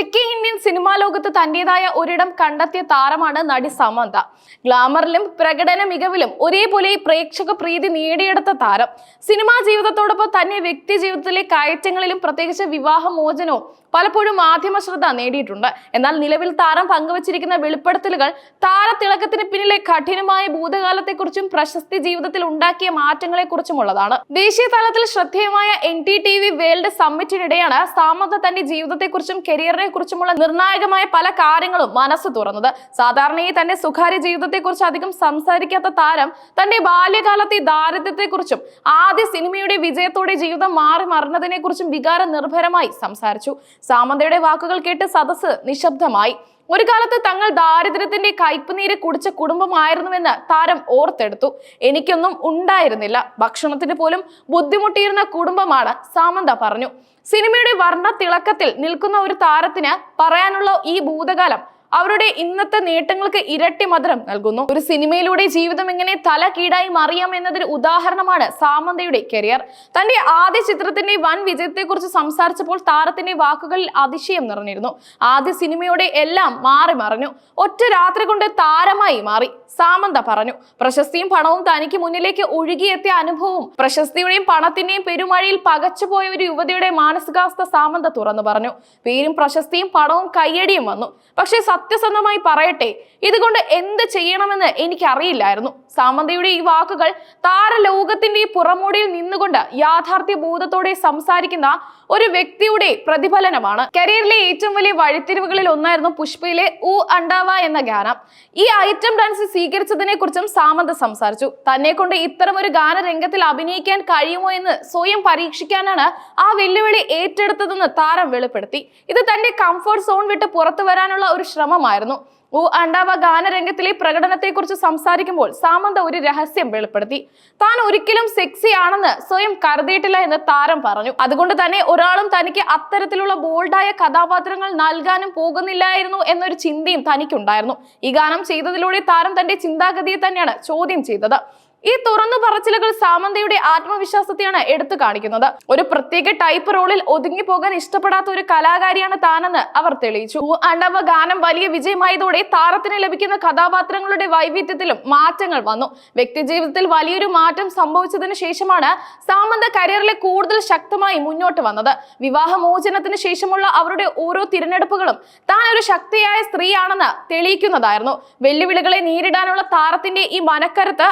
തെക്കേ Indian cinema ലോകത്ത് തന്റേതായ ഒരിടം കണ്ടെത്തിയ താരമാണ് നടി സമന്ത. ഗ്ലാമറിലും പ്രകടന മികവിലും ഒരേപോലെ പ്രേക്ഷക പ്രീതി നേടിയെടുത്ത താരം. സിനിമാ ജീവിതത്തോടൊപ്പം തന്നെ വ്യക്തി ജീവിതത്തിലെ കയറ്റങ്ങളിലും പ്രത്യേകിച്ച് വിവാഹമോചനവും പലപ്പോഴും മാധ്യമ ശ്രദ്ധ നേടിയിട്ടുണ്ട്. എന്നാൽ നിലവിൽ താരം പങ്കുവച്ചിരിക്കുന്ന വെളിപ്പെടുത്തലുകൾ താരത്തിളക്കത്തിന് പിന്നിലെ കഠിനമായ ഭൂതകാലത്തെക്കുറിച്ചും പ്രശസ്തി ജീവിതത്തിൽ ഉണ്ടാക്കിയ മാറ്റങ്ങളെക്കുറിച്ചുമുള്ളതാണ്. ദേശീയ തലത്തിൽ ശ്രദ്ധേയമായ N D T V world സമ്മിറ്റിനിടെയാണ് Samantha തന്റെ ജീവിതത്തെക്കുറിച്ചും കരിയറിനെ കുറിച്ചുമുള്ള നിർണായകമായ പല കാര്യങ്ങളും മനസ്സ് തുറന്നത്. സാധാരണയായി തന്റെ സ്വകാര്യ ജീവിതത്തെക്കുറിച്ച് അധികം സംസാരിക്കാത്ത താരം തന്റെ ബാല്യകാലത്തെ ദാരിദ്ര്യത്തെക്കുറിച്ചും ആദ്യ സിനിമയുടെ വിജയത്തോടെ ജീവിതം മാറി മറിഞ്ഞതിനെക്കുറിച്ചും വികാര നിർഭരമായി സംസാരിച്ചു. സാമന്തയുടെ വാക്കുകൾ കേട്ട് സദസ് നിശബ്ദമായി. ഒരു കാലത്ത് തങ്ങൾ ദാരിദ്ര്യത്തിന്റെ കയ്പുനീര് കുടിച്ച കുടുംബമായിരുന്നുവെന്ന് താരം ഓർത്തെടുത്തു. എനിക്കൊന്നും ഉണ്ടായിരുന്നില്ല. ഭക്ഷണത്തിന് പോലും ബുദ്ധിമുട്ടിയിരുന്ന കുടുംബമാണ് സാമന്ത പറഞ്ഞു. സിനിമയുടെ വർണ തിളക്കത്തിൽ നിൽക്കുന്ന ഒരു താരത്തിന് പറയാനുള്ള ഈ ഭൂതകാലം അവരുടെ ഇന്നത്തെ നേട്ടങ്ങൾക്ക് ഇരട്ടി മധുരം നൽകുന്നു. ഒരു സിനിമയിലൂടെ ജീവിതം എങ്ങനെ തല കീടായി മറിയാം എന്നതിന് ഉദാഹരണമാണ് സാമന്തയുടെ കരിയർ തന്റെ ആദ്യ ചിത്രത്തിന്റെ വൻ വിജയത്തെക്കുറിച്ച് സംസാരിച്ചപ്പോൾ താരത്തിന്റെ വാക്കുകളിൽ അതിശയം നിറഞ്ഞിരുന്നു. ആദ്യ സിനിമയോടെ എല്ലാം മാറി മറിഞ്ഞു. ഒറ്റ രാത്രി കൊണ്ട് താരമായി മാറി. സാമന്ത പറഞ്ഞു. പ്രശസ്തിയും പണവും തനിക്ക് മുന്നിലേക്ക് ഒഴുകിയെത്തിയ അനുഭവവും പ്രശസ്തിയുടെയും പണത്തിന്റെയും പെരുമഴയിൽ പകച്ചുപോയ ഒരു യുവതിയുടെ മാനസികാവസ്ഥ സാമന്ത തുറന്നു പറഞ്ഞു. പേരും പ്രശസ്തിയും പണവും കയ്യടിയും വന്നു. പക്ഷെ സത്യസന്ധമായി പറയട്ടെ. ഇതുകൊണ്ട് എന്ത് ചെയ്യണമെന്ന് എനിക്കറിയില്ലായിരുന്നു. സാമന്തയുടെ ഈ വാക്കുകൾ താരലോകത്തിന്റെ പുറമോടിയിൽ നിന്നുകൊണ്ട് യാഥാർത്ഥ്യ ബോധത്തോടെ സംസാരിക്കുന്ന ഒരു വ്യക്തിയുടെ പ്രതിഫലനമാണ്. കരിയറിലെ ഏറ്റവും വലിയ വഴിത്തിരിവുകളിൽ ഒന്നായിരുന്നു പുഷ്പയിലെ ഊ അണ്ടാവ എന്ന ഗാനം. ഈ ഐറ്റം ഡാൻസ് സ്വീകരിച്ചതിനെ കുറിച്ചും സാമന്ത സംസാരിച്ചു. തന്നെ കൊണ്ട് ഇത്തരം ഒരു ഗാനരംഗത്തിൽ അഭിനയിക്കാൻ കഴിയുമോ എന്ന് സ്വയം പരീക്ഷിക്കാനാണ് ആ വെല്ലുവിളി ഏറ്റെടുത്തതെന്ന് താരം വെളിപ്പെടുത്തി. ഇത് തന്റെ കംഫർട്ട് സോൺ വിട്ട് പുറത്തു വരാനുള്ള ഒരു ശ്രമമായിരുന്നു ഉ അണ്ടാവ ഗാനരംഗത്തിലെ പ്രകടനത്തെക്കുറിച്ച് സംസാരിക്കുമ്പോൾ സാമന്ത ഒരു രഹസ്യം വെളിപ്പെടുത്തി. താൻ ഒരിക്കലും സെക്സി ആണെന്ന് സ്വയം കരുതിയിട്ടില്ല എന്ന് താരം പറഞ്ഞു. അതുകൊണ്ട് തന്നെ ഒരാളും തനിക്ക് അത്തരത്തിലുള്ള ബോൾഡായ കഥാപാത്രങ്ങൾ നൽകാനും പോകുന്നില്ലായിരുന്നു എന്നൊരു ചിന്തയും തനിക്കുണ്ടായിരുന്നു. ഈ ഗാനം ചെയ്തതിലൂടെ താരം തന്റെ ചിന്താഗതിയെ തന്നെയാണ് ചോദ്യം ചെയ്തത്. ഈ തുറന്നു പറച്ചിലുകൾ സാമന്തയുടെ ആത്മവിശ്വാസത്തെയാണ് എടുത്തു കാണിക്കുന്നത്. ഒരു പ്രത്യേക ടൈപ്പ് റോളിൽ ഒതുങ്ങി പോകാൻ ഇഷ്ടപ്പെടാത്ത ഒരു കലാകാരിയാണ് താനെന്ന് അവർ തെളിയിച്ചു. അണ്ടവ ഗാനം വലിയ വിജയമായതോടെ താരത്തിന് ലഭിക്കുന്ന കഥാപാത്രങ്ങളുടെ വൈവിധ്യത്തിലും മാറ്റങ്ങൾ വന്നു. വ്യക്തിജീവിതത്തിൽ വലിയൊരു മാറ്റം സംഭവിച്ചതിന് ശേഷമാണ് സാമന്ത കരിയറിലെ കൂടുതൽ ശക്തമായി മുന്നോട്ട് വന്നത്. വിവാഹമോചനത്തിന് ശേഷമുള്ള അവരുടെ ഓരോ തിരഞ്ഞെടുപ്പുകളും താൻ ഒരു ശക്തിയായ സ്ത്രീയാണെന്ന് തെളിയിക്കുന്നതായിരുന്നു. വെല്ലുവിളികളെ നേരിടാനുള്ള താരത്തിന്റെ ഈ മനക്കരുത്ത്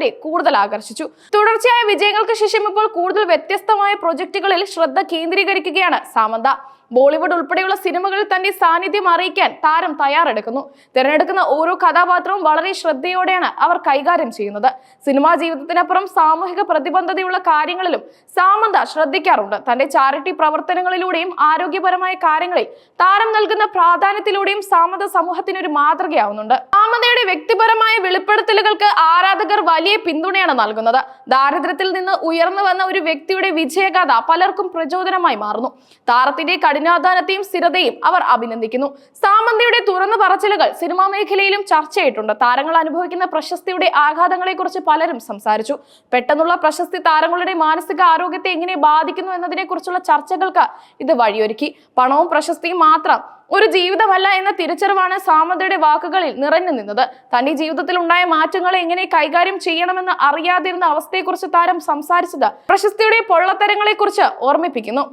ആരാധകരെ കൂടുതൽ ആകർഷിച്ചു. തുടർച്ചയായ വിജയങ്ങൾക്ക് ശേഷം ഇപ്പോൾ കൂടുതൽ വ്യത്യസ്തമായ പ്രൊജക്ടുകളിൽ ശ്രദ്ധ കേന്ദ്രീകരിക്കുകയാണ് സാമന്ത. ബോളിവുഡ് ഉൾപ്പെടെയുള്ള സിനിമകളിൽ തന്റെ സാന്നിധ്യം അറിയിക്കാൻ താരം തയ്യാറെടുക്കുന്നു. തിരഞ്ഞെടുക്കുന്ന ഓരോ കഥാപാത്രവും വളരെ ശ്രദ്ധയോടെയാണ് അവർ കൈകാര്യം ചെയ്യുന്നത്. സിനിമാ ജീവിതത്തിനപ്പുറം സാമൂഹിക പ്രതിബദ്ധതയുള്ള കാര്യങ്ങളിലും സാമന്ത ശ്രദ്ധിക്കാറുണ്ട്. തന്റെ ചാരിറ്റി പ്രവർത്തനങ്ങളിലൂടെയും ആരോഗ്യപരമായ കാര്യങ്ങളിൽ താരം നൽകുന്ന പ്രാധാന്യത്തിലൂടെയും സാമന്ത സമൂഹത്തിന് ഒരു മാതൃകയാവുന്നുണ്ട്. സാമന്തയുടെ വ്യക്തിപരമായ വെളിപ്പെടുത്തലുകൾക്ക് ആരാധകർ വലിയ പിന്തുണയാണ് നൽകുന്നത്. ദാരിദ്ര്യത്തിൽ നിന്ന് ഉയർന്നു വന്ന ഒരു വ്യക്തിയുടെ വിജയഗാഥ പലർക്കും പ്രചോദനമായി മാറുന്നു. താരത്തിന്റെ കഠിനാധ്വാനത്തെയും സ്ഥിരതയും അവർ അഭിനന്ദിക്കുന്നു. സാമന്തയുടെ തുറന്നു പറച്ചിലുകൾ സിനിമാ മേഖലയിലും ചർച്ചയായിട്ടുണ്ട്. താരങ്ങൾ അനുഭവിക്കുന്ന പ്രശസ്തിയുടെ ആഘാതങ്ങളെക്കുറിച്ച് പലരും സംസാരിച്ചു. പെട്ടെന്നുള്ള പ്രശസ്തി താരങ്ങളുടെ മാനസിക ആരോഗ്യത്തെ എങ്ങനെ ബാധിക്കുന്നു എന്നതിനെ കുറിച്ചുള്ള ചർച്ചകൾക്ക് ഇത് വഴിയൊരുക്കി. പണവും പ്രശസ്തിയും മാത്രം ഒരു ജീവിതമല്ല എന്ന തിരിച്ചറിവാണ് സാമന്തയുടെ വാക്കുകളിൽ നിറഞ്ഞു നിന്നത്. തന്റെ ജീവിതത്തിൽ ഉണ്ടായ മാറ്റങ്ങളെ എങ്ങനെ കൈകാര്യം ചെയ്യണമെന്ന് അറിയാതിരുന്ന അവസ്ഥയെക്കുറിച്ച് താരം സംസാരിച്ചത് പ്രശസ്തിയുടെ പൊള്ളത്തരങ്ങളെക്കുറിച്ച് ഓർമ്മിപ്പിക്കുന്നു.